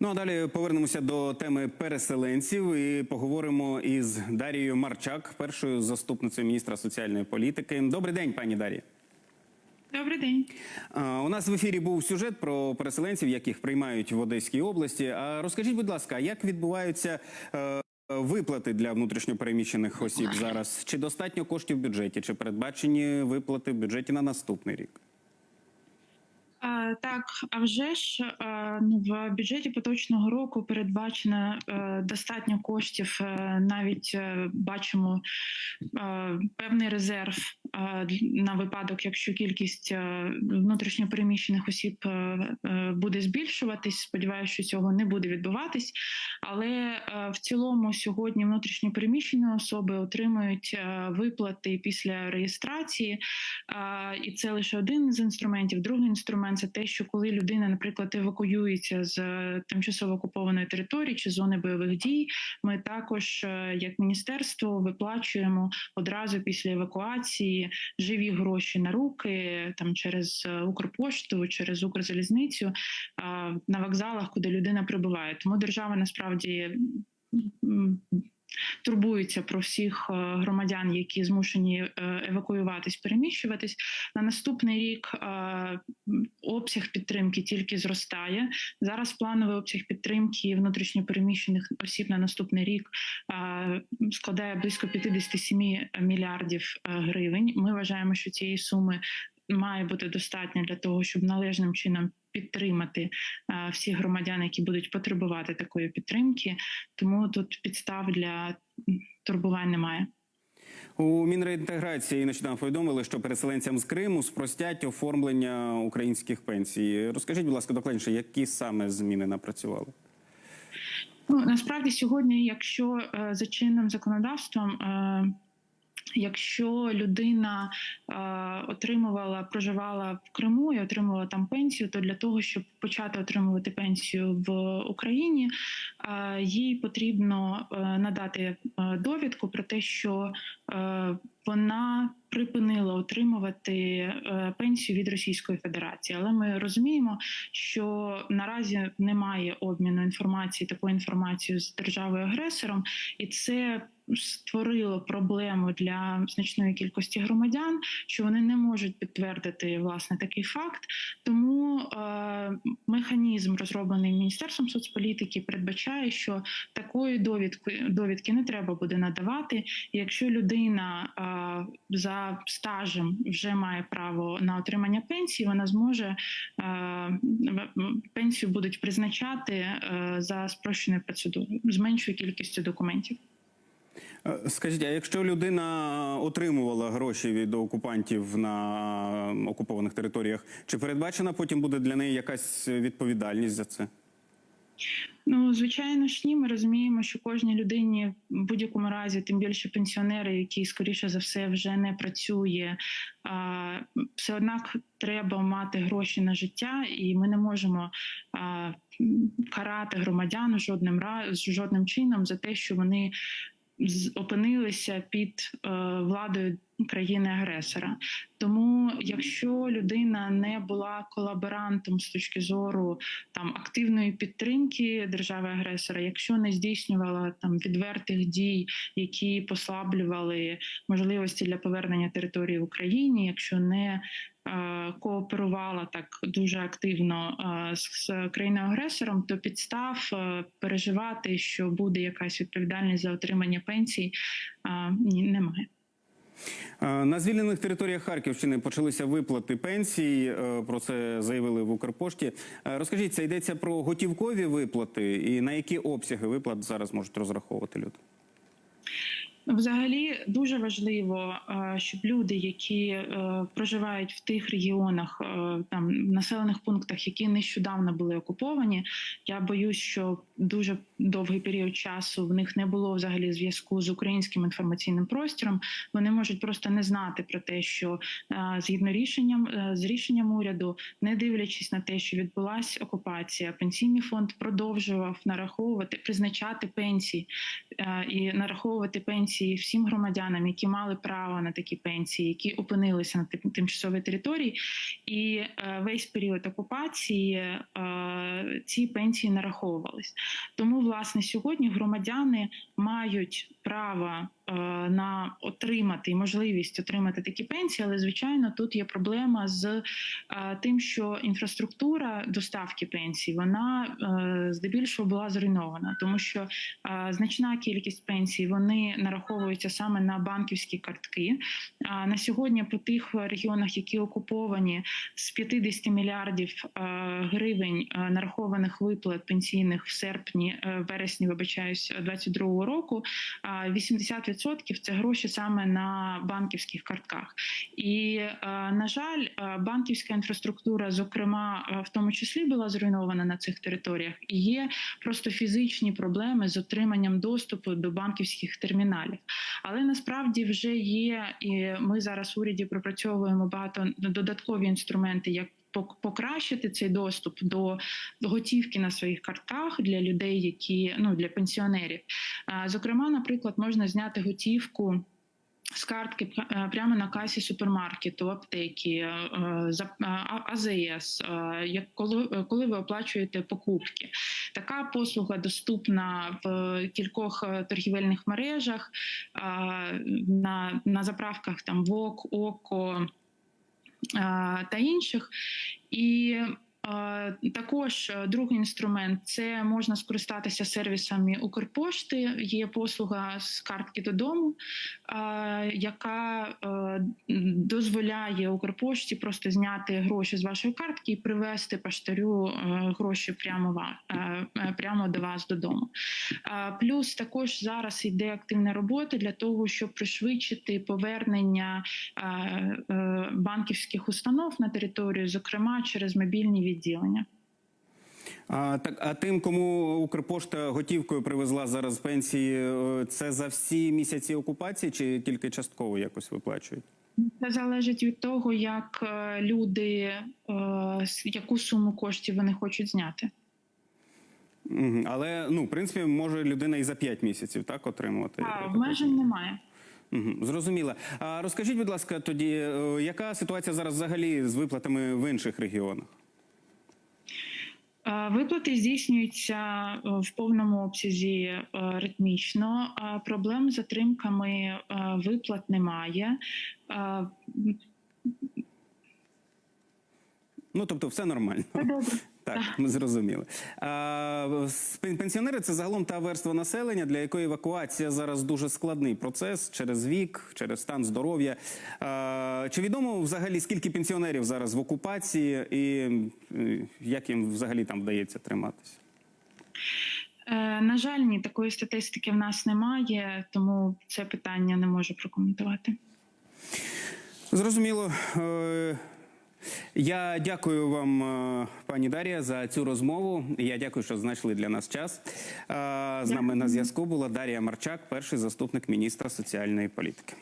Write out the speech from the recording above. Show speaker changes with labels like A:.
A: Ну а далі повернемося до теми переселенців і поговоримо із Дарією Марчак, першою заступницею міністра соціальної політики. Добрий день, пані Дар'я.
B: Добрий день.
A: У нас в ефірі був сюжет про переселенців, яких приймають в Одеській області. А розкажіть, будь ласка, як відбуваються е, виплати для внутрішньопереміщених осіб зараз? Чи достатньо коштів в бюджеті? Чи передбачені виплати в бюджеті на наступний рік?
B: А, так, а вже ж ну, в бюджеті поточного року передбачено е, достатньо коштів. Е, навіть е, бачимо е, певний резерв е, на випадок, якщо кількість е, внутрішньопереміщених осіб е, е, буде збільшуватись. Сподіваюся, що цього не буде відбуватись. Але е, в цілому сьогодні внутрішньопереміщені особи отримують е, виплати після реєстрації. І це лише один з інструментів. Другий інструмент це те, що коли людина, наприклад, евакуюється з е, тимчасово окупованої території чи зони бойових дій, ми також, е, як міністерство, виплачуємо одразу після евакуації живі гроші на руки там через е, Укрпошту, через Укрзалізницю на вокзалах, куди людина прибуває. Тому держава насправді. Турбується про всіх е, громадян, які змушені е, евакуюватись, переміщуватись на наступний рік. е, Обсяг підтримки тільки зростає. Зараз плановий обсяг підтримки внутрішньопереміщених осіб на наступний рік складає близько 57 мільярдів гривень. Ми вважаємо, що цієї суми має бути достатньо для того, щоб належним чином підтримати е, всіх громадян, які будуть потребувати такої підтримки. Тому тут підстав для турбувань немає.
A: У Мінреінтеграції нещодавно повідомили, що переселенцям з Криму спростять оформлення українських пенсій. Розкажіть, будь ласка, докладніше, які саме зміни напрацювали?
B: Ну насправді сьогодні, якщо е, за чинним законодавством. Якщо людина е, отримувала, проживала в Криму і отримувала там пенсію, то для того, щоб почати отримувати пенсію в Україні, е, їй потрібно е, надати е, довідку про те, що е, вона припинила отримувати е, пенсію від Російської Федерації. Але ми розуміємо, що наразі немає обміну інформації, такої інформації з державою агресором, і це створило проблему для значної кількості громадян, що вони не можуть підтвердити власне такий факт. Тому е, механізм, розроблений міністерством соцполітики, передбачає, що такої довідки довідки не треба буде надавати. Якщо людина е, за стажем вже має право на отримання пенсії, вона зможе е, пенсію будуть призначати е, за спрощеною процедурою з меншою кількістю документів.
A: Е, Скажіть, а якщо людина отримувала гроші від окупантів на окупованих територіях, чи передбачена потім буде для неї якась відповідальність за це?
B: Ну, звичайно ж, ні. Ми розуміємо, що кожній людині в будь-якому разі, тим більше пенсіонери, які скоріше за все вже не працює, все однак треба мати гроші на життя, і ми не можемо карати громадян жодним жодним чином за те, що вони опинилися під е, владою країни-агресора. Тому, якщо людина не була колаборантом з точки зору там активної підтримки держави-агресора, якщо не здійснювала там відвертих дій, які послаблювали можливості для повернення території в Україні, якщо не кооперувала так дуже активно е, з, країною-агресором, то підстав е, переживати, що буде якась відповідальність за отримання пенсій, е, немає.
A: Е, На звільнених територіях Харківщини почалися виплати пенсій. е, Про це заявили в Укрпошті. Е, Розкажіть, це йдеться про готівкові виплати, і на які обсяги виплат зараз можуть розраховувати люди?
B: Взагалі дуже важливо, е, щоб люди, які е, проживають в тих регіонах, е, там населених пунктах, які нещодавно були окуповані. Я боюсь, що дуже довгий період часу в них не було взагалі зв'язку з українським інформаційним простором. Вони можуть просто не знати про те, що згідно рішенням з рішенням уряду, не дивлячись на те, що відбулася окупація, пенсійний фонд продовжував нараховувати призначати пенсії і нараховувати пенсії пенсії всім громадянам, які мали право на такі пенсії, які опинилися на тим- тимчасовій території, і е, весь період окупації е, ці пенсії нараховувались. Тому, власне, сьогодні громадяни мають право Е, на отримати можливість отримати такі пенсії, але звичайно тут є проблема з е, тим, що інфраструктура доставки пенсій вона е, здебільшого була зруйнована, тому що значна кількість пенсій вони нараховуються саме на банківські картки. А На сьогодні по тих регіонах, які окуповані, з 50 мільярдів гривень нарахованих виплат пенсійних в серпні, вересні, вибачаюсь, 22 року, 80% 50% – це гроші саме на банківських картках. І е, на жаль, е, банківська інфраструктура, зокрема е, в тому числі, була зруйнована на цих територіях, і є просто фізичні проблеми з отриманням доступу до банківських терміналів. Але насправді вже є, і ми зараз в уряді пропрацьовуємо багато ну, додаткові інструменти, як покращити цей доступ до готівки на своїх картках для людей, які ну для пенсіонерів. Зокрема, наприклад, можна зняти готівку. З картки е, прямо на касі супермаркету, аптеки, е, АЗС, е, як коли, коли ви оплачуєте покупки. Така послуга доступна в кількох торгівельних мережах, на, на заправках там ВОК, ОКО та інших. І також е, другий інструмент це можна скористатися сервісами Укрпошти. Є послуга з картки додому, е, яка е, дозволяє Укрпошті просто зняти гроші з вашої картки і привезти поштарю е, гроші прямо е, е, прямо до вас додому. Е, Плюс також зараз йде активна робота для того, щоб пришвидшити повернення е, е, банківських установ на територію, зокрема через мобільні відділення.
A: А, так, а тим, кому Укрпошта готівкою привезла зараз пенсії, е, це за всі місяці окупації чи тільки частково якось виплачують?
B: Це залежить від того, як е, люди е, яку суму коштів вони хочуть зняти.
A: Але ну, в принципі, може людина і за 5 місяців так отримувати.
B: А
A: так
B: обмежень немає.
A: Мгм, Зрозуміло. А розкажіть, будь ласка, тоді, яка ситуація зараз взагалі з виплатами в інших регіонах?
B: Е, Виплати здійснюються е, в повному обсязі е, ритмічно. Проблем з затримками виплат немає.
A: Ну тобто, все нормально.
B: Все добре.
A: Так, ми зрозуміли. А, пенсіонери це загалом та верства населення, для якої евакуація зараз дуже складний процес через вік, через стан здоров'я. Чи відомо взагалі скільки пенсіонерів зараз в окупації і е, як їм взагалі там вдається триматися?
B: Е, На жаль, ні, такої статистики в нас немає, тому це питання не можу прокоментувати.
A: Зрозуміло. Я дякую вам, е, пані Дар'я, за цю розмову. Я дякую, що знайшли для нас час. Е, З нами на зв'язку була Дар'я Марчак, перший заступник міністра соціальної політики.